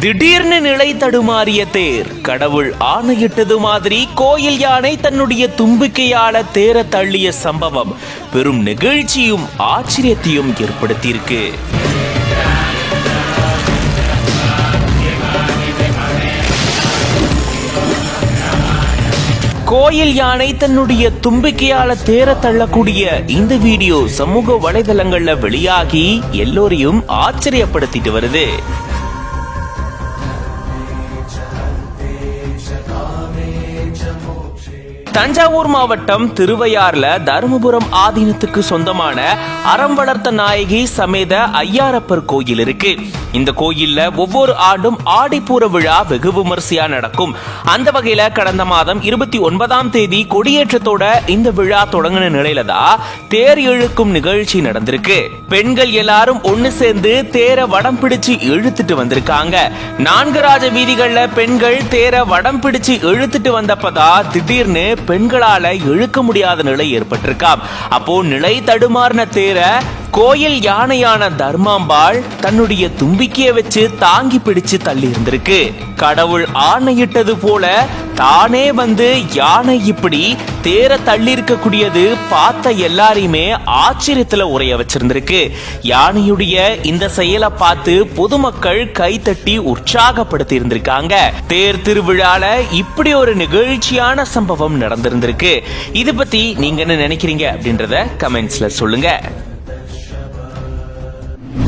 திடீர்னு நிலை தடுமாறிய தேர் கடவுள் ஆணையிட்டது மாதிரி கோயில் யானை தன்னுடைய தும்பிக்கையால தேர தள்ளிய சம்பவம் பெரும் நெகிழ்ச்சியும் ஆச்சரியத்தையும் ஏற்படுத்தியிருக்கு. கோயில் யானை தன்னுடைய தும்பிக்கையால தேர தள்ளக்கூடிய இந்த வீடியோ சமூக வலைதளங்கள்ல வெளியாகி எல்லோரையும் ஆச்சரியப்படுத்திட்டு வருது. தஞ்சாவூர் மாவட்டம் திருவையாறுல தருமபுரம் ஆதீனத்துக்கு சொந்தமான அறம் வளர்த்த நாயகி சமேத ஐயாரப்பர் கோயில் இருக்கு. இந்த கோயில்ல ஒவ்வொரு ஆண்டும் ஆடிப்பூர விழா வெகு விமரிசையா நடக்கும். அந்த வகையில கடந்த மாதம் இருபத்தி ஒன்பதாம் தேதி கொடியேற்றத்தோட இந்த விழா தொடங்கின நிலையில தான் தேர் இழுக்கும் நிகழ்ச்சி நடந்திருக்கு. பெண்கள் எல்லாரும் ஒண்ணு சேர்ந்து தேரை வடம் பிடிச்சு இழுத்துட்டு வந்திருக்காங்க. நான்கு ராஜ வீதிகள்ல பெண்கள் தேரை வடம் பிடிச்சு இழுத்துட்டு வந்தப்பதான் திடீர்னு பெண்களால இழுக்க முடியாத நிலை ஏற்பட்டிருக்காம். அப்போ நிலை தடுமாறின தேர கோயில் யானையான தர்மாம்பாள் தன்னுடைய தும்பிக்கையை வச்சு தாங்கி பிடிச்சு தள்ளி இருந்திருக்கு கடவுள் ஆணையிட்டது போல தானே வந்து யானை இப்படி தேர தள்ளி இருக்கக்கூடியது பார்த்த எல்லாரையுமே ஆச்சரியத்துல உரைய வச்சிருந்திருக்கு. யானையுடைய இந்த செயலை பார்த்து பொதுமக்கள் கைத்தட்டி உற்சாகப்படுத்தி இருந்திருக்காங்க தேர் திருவிழால இப்படி ஒரு நிகழ்ச்சியான சம்பவம் நடந்திருந்திருக்கு. இது பத்தி நீங்க என்ன நினைக்கிறீங்க அப்படின்றத கமெண்ட்ஸ்ல சொல்லுங்க.